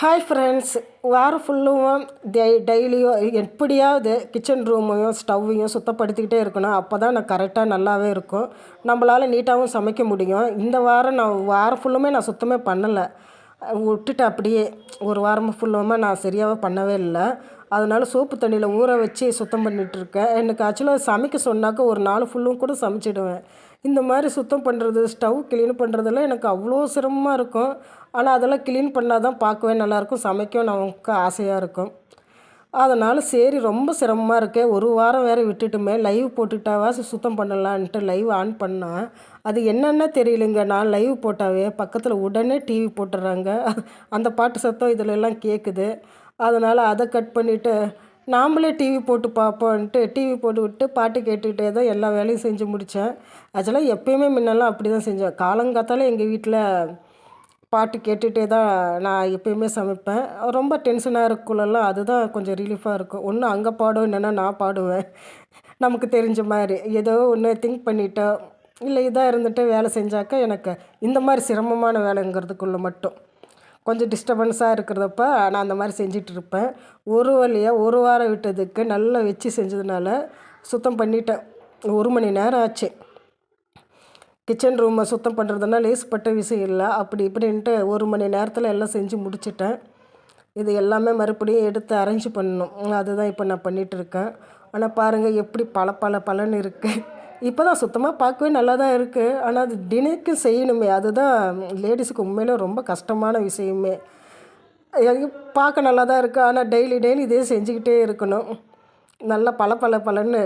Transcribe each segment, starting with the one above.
Hi friends வாரம் ஃபுல்லும் டெய் டெய்லியும் எப்படியாவது கிச்சன் ரூமையும் ஸ்டவ்வையும் சுத்தப்படுத்திக்கிட்டே இருக்கணும். அப்போ தான் நான் கரெக்டாக நல்லாவே இருக்கும். நம்மளால் நீட்டாகவும் சமைக்க முடியும். இந்த வாரம் நான் வாரம் ஃபுல்லுமே நான் சுத்தமே பண்ணலை. விட்டுட்டு அப்படியே ஒரு வாரம் ஃபுல்லுமே நான் சரியாகவே பண்ணவே இல்லை. அதனால் சோப்பு தண்ணியில் ஊற வச்சு சுத்தம் பண்ணிகிட்டு இருக்கேன். எனக்கு ஆக்சுவலாக சமைக்க சொன்னாக்க ஒரு நாள் ஃபுல்லும் கூட சமைச்சிடுவேன். இந்த மாதிரி சுத்தம் பண்ணுறது ஸ்டவ் க்ளீன் பண்ணுறதெல்லாம் எனக்கு அவ்வளோ சிரமமாக இருக்கும். ஆனால் அதெல்லாம் க்ளீன் பண்ணால் தான் பார்க்கவே நல்லாயிருக்கும் சமைக்கவும் நமக்கு ஆசையாக இருக்கும். அதனால் சரி ரொம்ப சிரமமாக இருக்கே ஒரு வாரம் வேறு விட்டுட்டுமே லைவ் போட்டுட்டாவா சுத்தம் பண்ணலான்ட்டு லைவ் ஆன் பண்ணால் அது என்னென்ன தெரியலங்க நான் லைவ் போட்டாவே பக்கத்தில் உடனே டிவி போட்டுடுறாங்க. அந்த பாட்டு சத்தம் இதில் எல்லாம் கேட்குது அதனால் அதை கட் பண்ணிவிட்டு நாம்ளே டிவி போட்டு பார்ப்போன்ட்டு டிவி போட்டு விட்டு பாட்டு கேட்டுக்கிட்டே தான் எல்லா வேலையும் செஞ்சு முடித்தேன். ஆக்சுவலாக எப்பயுமே முன்னெல்லாம் அப்படி தான் செஞ்சேன். காலங்காத்தால எங்கள் வீட்டில் பாட்டு கேட்டுகிட்டே தான் நான் எப்பயுமே சமைப்பேன். ரொம்ப டென்ஷனாக இருக்குள்ளெல்லாம் அதுதான் கொஞ்சம் ரிலீஃபாக இருக்கும். ஒன்று அங்கே பாடும் இல்லைன்னா நான் பாடுவேன். நமக்கு தெரிஞ்ச மாதிரி. ஏதோ ஒன்று திங்க் பண்ணிட்டோம். இல்லை இதாக இருந்துட்டு வேலை செஞ்சாக்க எனக்கு இந்த மாதிரி சிரமமான வேலைங்கிறதுக்குள்ளே மட்டும். கொஞ்சம் டிஸ்டர்பன்ஸாக இருக்கிறதப்ப நான் அந்த மாதிரி செஞ்சிட்ருப்பேன் ஒரு வழியாக ஒரு வாரம் விட்டதுக்கு நல்லா வச்சு செஞ்சதுனால சுத்தம் பண்ணிட்டேன். ஒரு மணி நேரம் ஆச்சு. கிச்சன் ரூமை சுத்தம் பண்ணுறதுனா லேஸ்பட்ட விஷயம் இல்லை. அப்படி இப்படின்ட்டு ஒரு மணி நேரத்தில் எல்லாம் செஞ்சு முடிச்சிட்டேன். இது எல்லாமே மறுபடியும் எடுத்து அரேஞ்ச் பண்ணணும். அதுதான் இப்போ நான் பண்ணிகிட்ருக்கேன் ஆனால் பாருங்கள் எப்படி பல பல பலன் இருக்குது இப்போ தான் சுத்தமாக பார்க்கவே நல்லா தான் இருக்குது ஆனால் அது தினைக்கும் செய்யணுமே. அதுதான் லேடிஸுக்கு உண்மையிலே ரொம்ப கஷ்டமான விஷயமே. பார்க்க நல்லா தான் இருக்குது ஆனால் டெய்லி டெய்லி இதே செஞ்சுக்கிட்டே இருக்கணும். நல்லா பல பல பலன்னு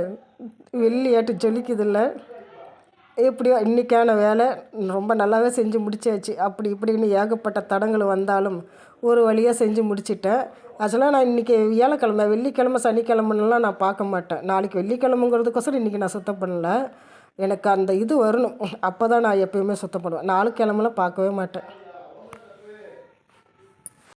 வெள்ளியாட்டு ஜொலிக்குதில்ல. எப்படியோ இன்றைக்கான வேலை ரொம்ப நல்லாவே செஞ்சு முடிச்சாச்சு. அப்படி இப்படின்னு ஏகப்பட்ட தடங்கள் வந்தாலும் ஒரு வழியாக செஞ்சு முடிச்சிட்டேன். ஆக்சுவலாக நான் இன்றைக்கி வியாழக்கிழமை வெள்ளிக்கிழமை சனிக்கிழமைலாம் நான் பார்க்க மாட்டேன். நாளைக்கு வெள்ளிக்கிழமைங்கிறதுக்கோசரம் இன்றைக்கி நான் சுத்தம் பண்ணலை. எனக்கு அந்த இது வரணும். அப்போ தான் நான் எப்போயுமே சுத்தம் பண்ணுவேன். நாலு கிழமெல்லாம் பார்க்கவே மாட்டேன்.